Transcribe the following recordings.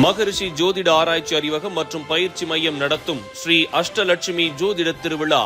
மகரிஷி ஜோதிட ஆராய்ச்சி அறிவகம் மற்றும் பயிற்சி மையம் நடத்தும் ஸ்ரீ அஷ்டலட்சுமி ஜோதிட திருவிழா.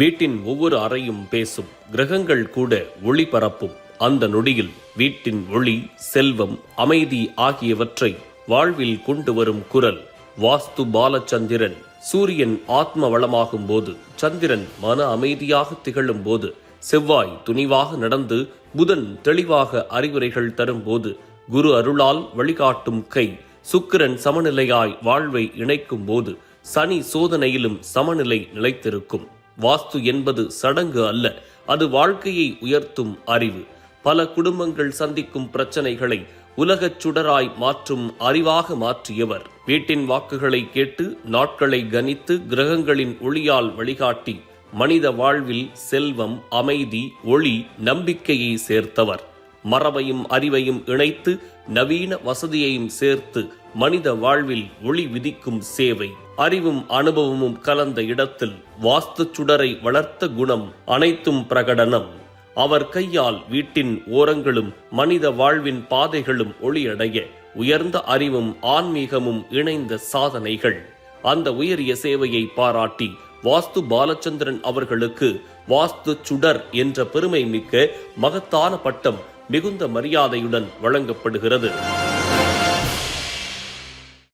வீட்டின் ஒவ்வொரு அறையும் பேசும் கிரகங்கள் கூட ஒளி பரப்பும். அந்த நொடியில் வீட்டின் ஒளி செல்வம் அமைதி ஆகியவற்றை வாழ்வில் கொண்டு வரும் குரல். வாஸ்து பாலச்சந்திரன் சூரியன் ஆத்ம வளமாகும் போது சந்திரன் மன அமைதியாக திகழும் போது செவ்வாய் துணிவாக நடந்து புதன் தெளிவாக அறிவுரைகள் தரும்போது குரு அருளால் வழிகாட்டும் கை சுக்கிரன் சமநிலையாய் வாழ்வை இணைக்கும் போது சனி சோதனையிலும் சமநிலை நிலைத்திருக்கும். வாஸ்து என்பது சடங்கு அல்ல அது வாழ்க்கையை உயர்த்தும் அறிவு. பல குடும்பங்கள் சந்திக்கும் பிரச்சனைகளை உலகச் சுடராய் மாற்றும் அறிவாக மாற்றியவர். வீட்டின் வாக்குகளை கேட்டு நாட்களை கணித்து கிரகங்களின் ஒளியால் வழிகாட்டி மனித வாழ்வில் செல்வம் அமைதி ஒளி நம்பிக்கையை சேர்த்தவர். மரபையும் அறிவையும் இணைத்து நவீன வசதியையும் சேர்த்து மனித வாழ்வில் ஒளி விதிக்கும் சேவை. அறிவும் அனுபவமும் கலந்த இடத்தில் வாஸ்து சுடரை வளர்த்த குணம் அனைத்தும் பிரகடனம். அவர் கையால் வீட்டின் ஓரங்களும் மனித வாழ்வின் பாதைகளும் ஒளியடைய உயர்ந்த அறிவும் ஆன்மீகமும் இணைந்த சாதனைகள். அந்த உயரிய சேவையை பாராட்டி வாஸ்து பாலச்சந்திரன் அவர்களுக்கு வாஸ்து சுடர் என்ற பெருமை மிக்க மகத்தான பட்டம் மிகுந்த மரியாதையுடன் வழங்கப்படுகிறது.